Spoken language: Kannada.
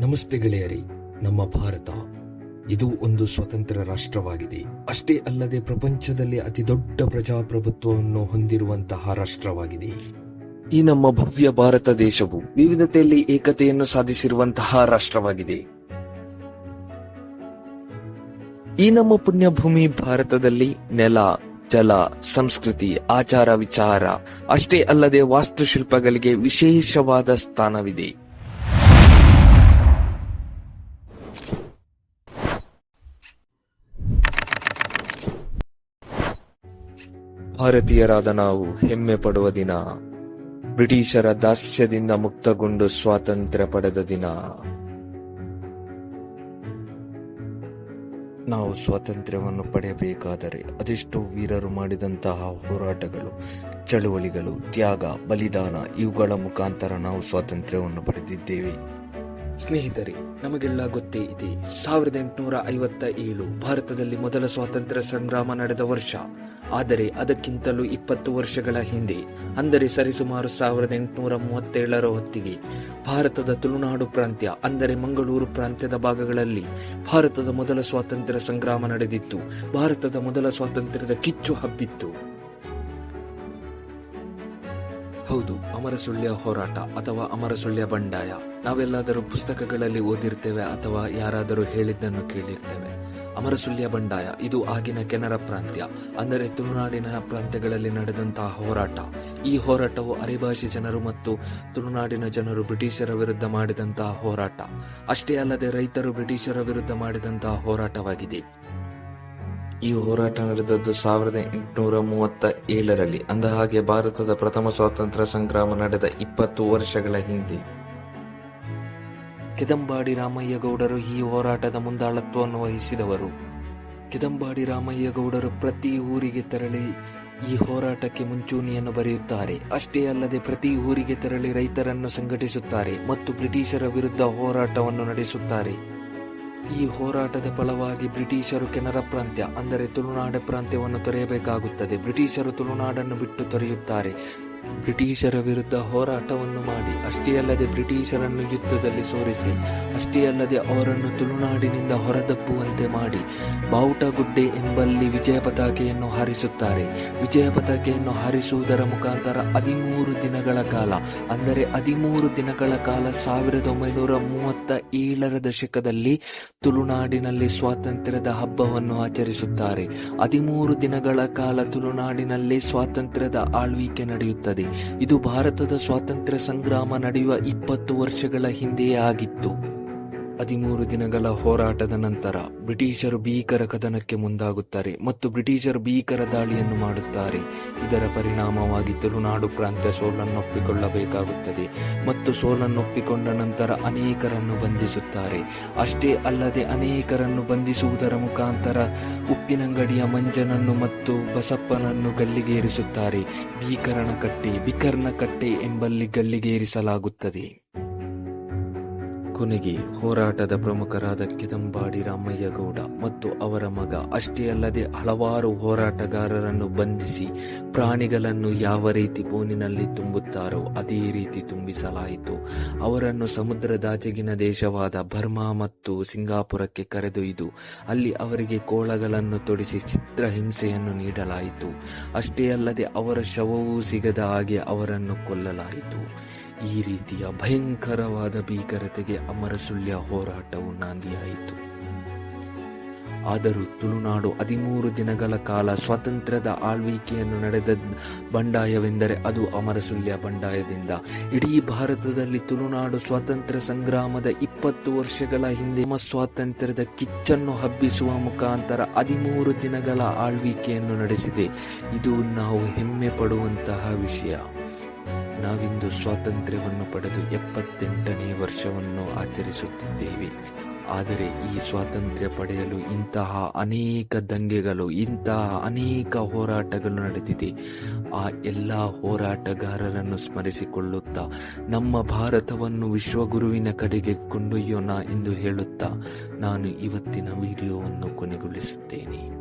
ನಮಸ್ತೆ ಗೆಳೆಯರಿ, ನಮ್ಮ ಭಾರತ ಇದು ಒಂದು ಸ್ವತಂತ್ರ ರಾಷ್ಟ್ರವಾಗಿದೆ. ಅಷ್ಟೇ ಅಲ್ಲದೆ ಪ್ರಪಂಚದಲ್ಲಿ ಅತಿ ದೊಡ್ಡ ಪ್ರಜಾಪ್ರಭುತ್ವವನ್ನು ಹೊಂದಿರುವಂತಹ ರಾಷ್ಟ್ರವಾಗಿದೆ. ಈ ನಮ್ಮ ಭವ್ಯ ಭಾರತ ದೇಶವು ವಿವಿಧತೆಯಲ್ಲಿ ಏಕತೆಯನ್ನು ಸಾಧಿಸಿರುವಂತಹ ರಾಷ್ಟ್ರವಾಗಿದೆ. ಈ ನಮ್ಮ ಪುಣ್ಯಭೂಮಿ ಭಾರತದಲ್ಲಿ ನೆಲ, ಜಲ, ಸಂಸ್ಕೃತಿ, ಆಚಾರ ವಿಚಾರ, ಅಷ್ಟೇ ಅಲ್ಲದೆ ವಾಸ್ತುಶಿಲ್ಪಗಳಿಗೆ ವಿಶೇಷವಾದ ಸ್ಥಾನವಿದೆ. ಭಾರತೀಯರಾದ ನಾವು ಹೆಮ್ಮೆ ಪಡುವ ದಿನ. ಬ್ರಿಟಿಷರ ದಾಸ್ಯದಿಂದ ಮುಕ್ತಗೊಂಡು ಸ್ವಾತಂತ್ರ್ಯ ಪಡೆದ ದಿನ. ನಾವು ಸ್ವಾತಂತ್ರ್ಯವನ್ನು ಪಡೆಯಬೇಕಾದರೆ ಅದೆಷ್ಟೋ ವೀರರು ಮಾಡಿದಂತಹ ಹೋರಾಟಗಳು, ಚಳುವಳಿಗಳು, ತ್ಯಾಗ, ಬಲಿದಾನ, ಇವುಗಳ ಮುಖಾಂತರ ನಾವು ಸ್ವಾತಂತ್ರ್ಯವನ್ನು ಪಡೆದಿದ್ದೇವೆ. ಸ್ನೇಹಿತರೆ, ನಮಗೆಲ್ಲ ಗೊತ್ತೇ ಇದೆ, ಸಾವಿರದ ಎಂಟುನೂರ ಐವತ್ತ ಏಳು ಭಾರತದಲ್ಲಿ ಮೊದಲ ಸ್ವಾತಂತ್ರ್ಯ ಸಂಗ್ರಾಮ ನಡೆದ ವರ್ಷ. ಆದರೆ ಅದಕ್ಕಿಂತಲೂ ಇಪ್ಪತ್ತು ವರ್ಷಗಳ ಹಿಂದೆ, ಅಂದರೆ ಸರಿಸುಮಾರು ಸಾವಿರದ ಎಂಟುನೂರ ಮೂವತ್ತೇಳರ ಹೊತ್ತಿಗೆ, ಭಾರತದ ತುಳುನಾಡು ಪ್ರಾಂತ್ಯ, ಅಂದರೆ ಮಂಗಳೂರು ಪ್ರಾಂತ್ಯದ ಭಾಗಗಳಲ್ಲಿ ಭಾರತದ ಮೊದಲ ಸ್ವಾತಂತ್ರ್ಯ ಸಂಗ್ರಾಮ ನಡೆದಿತ್ತು. ಭಾರತದ ಮೊದಲ ಸ್ವಾತಂತ್ರ್ಯದ ಕಿಚ್ಚು ಹಬ್ಬಿತ್ತು. ಹೌದು ಅಮರಸುಳ್ಯ ಹೋರಾಟ ಅಥವಾ ಅಮರಸುಳ್ಯ ಬಂಡಾಯ. ನಾವೆಲ್ಲಾದರೂ ಪುಸ್ತಕಗಳಲ್ಲಿ ಓದಿರ್ತೇವೆ ಅಥವಾ ಯಾರಾದರೂ ಹೇಳಿದ್ದನ್ನು ಕೇಳಿರ್ತೇವೆ. ಅಮರಸುಳ್ಯ ಬಂಡಾಯ, ಇದು ಆಗಿನ ಕೆನರ ಪ್ರಾಂತ್ಯ, ಅಂದರೆ ತುಳುನಾಡಿನ ಪ್ರಾಂತ್ಯಗಳಲ್ಲಿ ನಡೆದಂತಹ ಹೋರಾಟ. ಈ ಹೋರಾಟವು ಅರೆಭಾಷೆ ಜನರು ಮತ್ತು ತುಳುನಾಡಿನ ಜನರು ಬ್ರಿಟಿಷರ ವಿರುದ್ಧ ಮಾಡಿದಂತಹ ಹೋರಾಟ. ಅಷ್ಟೇ ಅಲ್ಲದೆ ರೈತರು ಬ್ರಿಟಿಷರ ವಿರುದ್ಧ ಮಾಡಿದಂತಹ ಹೋರಾಟವಾಗಿದೆ. ಈ ಹೋರಾಟ ನಡೆದದ್ದು ಸಾವಿರದ ಎಂಟುನೂರ ಮೂವತ್ತ ಏಳರಲ್ಲಿ. ಅಂದಹಾಗೆ, ಭಾರತದ ಪ್ರಥಮ ಸ್ವಾತಂತ್ರ್ಯ ಸಂಗ್ರಾಮ ನಡೆದ ಇಪ್ಪತ್ತು ವರ್ಷಗಳ ಹಿಂದೆ. ಕೆದಂಬಾಡಿ ರಾಮಯ್ಯ ಗೌಡರು ಈ ಹೋರಾಟದ ಮುಂದಾಳತ್ವವನ್ನು ವಹಿಸಿದವರು. ಕಿದಂಬಾಡಿ ರಾಮಯ್ಯ ಗೌಡರು ಪ್ರತಿ ಊರಿಗೆ ತೆರಳಿ ಈ ಹೋರಾಟಕ್ಕೆ ಮುಂಚೂಣಿಯನ್ನು ಬರೆಯುತ್ತಾರೆ. ಅಷ್ಟೇ ಅಲ್ಲದೆ ಪ್ರತಿ ಊರಿಗೆ ತೆರಳಿ ರೈತರನ್ನು ಸಂಘಟಿಸುತ್ತಾರೆ ಮತ್ತು ಬ್ರಿಟಿಷರ ವಿರುದ್ಧ ಹೋರಾಟವನ್ನು ನಡೆಸುತ್ತಾರೆ. ಈ ಹೋರಾಟದ ಫಲವಾಗಿ ಬ್ರಿಟಿಷರು ಕೆನರ ಪ್ರಾಂತ್ಯ, ಅಂದರೆ ತುಳುನಾಡ ಪ್ರಾಂತ್ಯವನ್ನು ತೊರೆಯಬೇಕಾಗುತ್ತದೆ. ಬ್ರಿಟಿಷರು ತುಳುನಾಡನ್ನು ಬಿಟ್ಟು ತೊರೆಯುತ್ತಾರೆ. ಬ್ರಿಟಿಷರ ವಿರುದ್ಧ ಹೋರಾಟವನ್ನು ಮಾಡಿ, ಅಷ್ಟೇ ಅಲ್ಲದೆ ಬ್ರಿಟಿಷರನ್ನು ಯುದ್ಧದಲ್ಲಿ ಸೋರಿಸಿ, ಅಷ್ಟೇ ಅಲ್ಲದೆ ಅವರನ್ನು ತುಳುನಾಡಿನಿಂದ ಹೊರದಬ್ಬುವಂತೆ ಮಾಡಿ, ಬಾವುಟಗುಡ್ಡೆ ಎಂಬಲ್ಲಿ ವಿಜಯ ಪತಾಕೆಯನ್ನು ಹಾರಿಸುತ್ತಾರೆ. ವಿಜಯ ಪತಾಕೆಯನ್ನು ಹಾರಿಸುವುದರ ಮುಖಾಂತರ ಹದಿಮೂರು ದಿನಗಳ ಕಾಲ, ಅಂದರೆ ಹದಿಮೂರು ದಿನಗಳ ಕಾಲ ಸಾವಿರದ ಒಂಬೈನೂರ ಮೂವತ್ತ ಏಳರ ದಶಕದಲ್ಲಿ ತುಳುನಾಡಿನಲ್ಲಿ ಸ್ವಾತಂತ್ರ್ಯದ ಹಬ್ಬವನ್ನು ಆಚರಿಸುತ್ತಾರೆ. ಹದಿಮೂರು ದಿನಗಳ ಕಾಲ ತುಳುನಾಡಿನಲ್ಲಿ ಸ್ವಾತಂತ್ರ್ಯದ ಆಳ್ವಿಕೆ ನಡೆಯುತ್ತದೆ. ಇದು ಭಾರತದ ಸ್ವಾತಂತ್ರ್ಯ ಸಂಗ್ರಾಮ ನಡೆಯುವ ಇಪ್ಪತ್ತು ವರ್ಷಗಳ ಹಿಂದೆಯೇ ಆಗಿತ್ತು. ಹದಿಮೂರು ದಿನಗಳ ಹೋರಾಟದ ನಂತರ ಬ್ರಿಟಿಷರು ಭೀಕರ ಕದನಕ್ಕೆ ಮುಂದಾಗುತ್ತಾರೆ ಮತ್ತು ಬ್ರಿಟಿಷರು ಭೀಕರ ದಾಳಿಯನ್ನು ಮಾಡುತ್ತಾರೆ. ಇದರ ಪರಿಣಾಮವಾಗಿ ತುಳುನಾಡು ಪ್ರಾಂತ್ಯ ಸೋಲನ್ನೊಪ್ಪಿಕೊಳ್ಳಬೇಕಾಗುತ್ತದೆ ಮತ್ತು ಸೋಲನ್ನೊಪ್ಪಿಕೊಂಡ ನಂತರ ಅನೇಕರನ್ನು ಬಂಧಿಸುತ್ತಾರೆ. ಅಷ್ಟೇ ಅಲ್ಲದೆ ಅನೇಕರನ್ನು ಬಂಧಿಸುವುದರ ಮುಖಾಂತರ ಉಪ್ಪಿನಂಗಡಿಯ ಮಂಜನನ್ನು ಮತ್ತು ಬಸಪ್ಪನನ್ನು ಗಲ್ಲಿಗೇರಿಸುತ್ತಾರೆ. ಭೀಕರಣ ಕಟ್ಟೆ, ಬಿಕರ್ನ ಕಟ್ಟೆ ಎಂಬಲ್ಲಿ ಗಲ್ಲಿಗೇರಿಸಲಾಗುತ್ತದೆ. ಕೊನೆಗೆ ಹೋರಾಟದ ಪ್ರಮುಖರಾದ ಕಿದಂಬಾಡಿ ರಾಮಯ್ಯಗೌಡ ಮತ್ತು ಅವರ ಮಗ, ಅಷ್ಟೇ ಅಲ್ಲದೆ ಹಲವಾರು ಹೋರಾಟಗಾರರನ್ನು ಬಂಧಿಸಿ ಪ್ರಾಣಿಗಳನ್ನು ಯಾವ ರೀತಿ ಬೋನಿನಲ್ಲಿ ತುಂಬುತ್ತಾರೋ ಅದೇ ರೀತಿ ತುಂಬಿಸಲಾಯಿತು. ಅವರನ್ನು ಸಮುದ್ರದಾಚೆಗಿನ ದೇಶವಾದ ಬರ್ಮಾ ಮತ್ತು ಸಿಂಗಾಪುರಕ್ಕೆ ಕರೆದೊಯ್ದು ಅಲ್ಲಿ ಅವರಿಗೆ ಕೋಳಗಳನ್ನು ತೊಡಿಸಿ ಚಿತ್ರಹಿಂಸೆಯನ್ನು ನೀಡಲಾಯಿತು. ಅಷ್ಟೇ ಅಲ್ಲದೆ ಅವರ ಶವವೂ ಸಿಗದ ಹಾಗೆ ಅವರನ್ನು ಕೊಲ್ಲಲಾಯಿತು. ಈ ರೀತಿಯ ಭಯಂಕರವಾದ ಭೀಕರತೆಗೆ ಅಮರಸುಳ್ಯ ಹೋರಾಟವು ನಾಂದಿಯಾಯಿತು. ಆದರೂ ತುಳುನಾಡು ಹದಿಮೂರು ದಿನಗಳ ಕಾಲ ಸ್ವಾತಂತ್ರ್ಯದ ಆಳ್ವಿಕೆಯನ್ನು ನಡೆದ ಬಂಡಾಯವೆಂದರೆ ಅದು ಅಮರಸುಳ್ಯ ಬಂಡಾಯದಿಂದ. ಇಡೀ ಭಾರತದಲ್ಲಿ ತುಳುನಾಡು ಸ್ವಾತಂತ್ರ್ಯ ಸಂಗ್ರಾಮದ ಇಪ್ಪತ್ತು ವರ್ಷಗಳ ಹಿಂದೆ ನಮ್ಮ ಸ್ವಾತಂತ್ರ್ಯದ ಕಿಚ್ಚನ್ನು ಹಬ್ಬಿಸುವ ಮುಖಾಂತರ ಹದಿಮೂರು ದಿನಗಳ ಆಳ್ವಿಕೆಯನ್ನು ನಡೆಸಿದೆ. ಇದು ನಾವು ಹೆಮ್ಮೆ ಪಡುವಂತಹ ವಿಷಯ. ನಾವಿಂದು ಸ್ವಾತಂತ್ರ್ಯವನ್ನು ಪಡೆದು ಎಪ್ಪತ್ತೆಂಟನೇ ವರ್ಷವನ್ನು ಆಚರಿಸುತ್ತಿದ್ದೇವೆ. ಆದರೆ ಈ ಸ್ವಾತಂತ್ರ್ಯ ಪಡೆಯಲು ಇಂತಹ ಅನೇಕ ದಂಗೆಗಳು, ಇಂತಹ ಅನೇಕ ಹೋರಾಟಗಳು ನಡೆದಿದೆ. ಆ ಎಲ್ಲ ಹೋರಾಟಗಾರರನ್ನು ಸ್ಮರಿಸಿಕೊಳ್ಳುತ್ತಾ, ನಮ್ಮ ಭಾರತವನ್ನು ವಿಶ್ವಗುರುವಿನ ಕಡೆಗೆ ಕೊಂಡೊಯ್ಯೋಣ ಎಂದು ಹೇಳುತ್ತಾ, ನಾನು ಇವತ್ತಿನ ವಿಡಿಯೋವನ್ನು ಕೊನೆಗೊಳಿಸುತ್ತೇನೆ.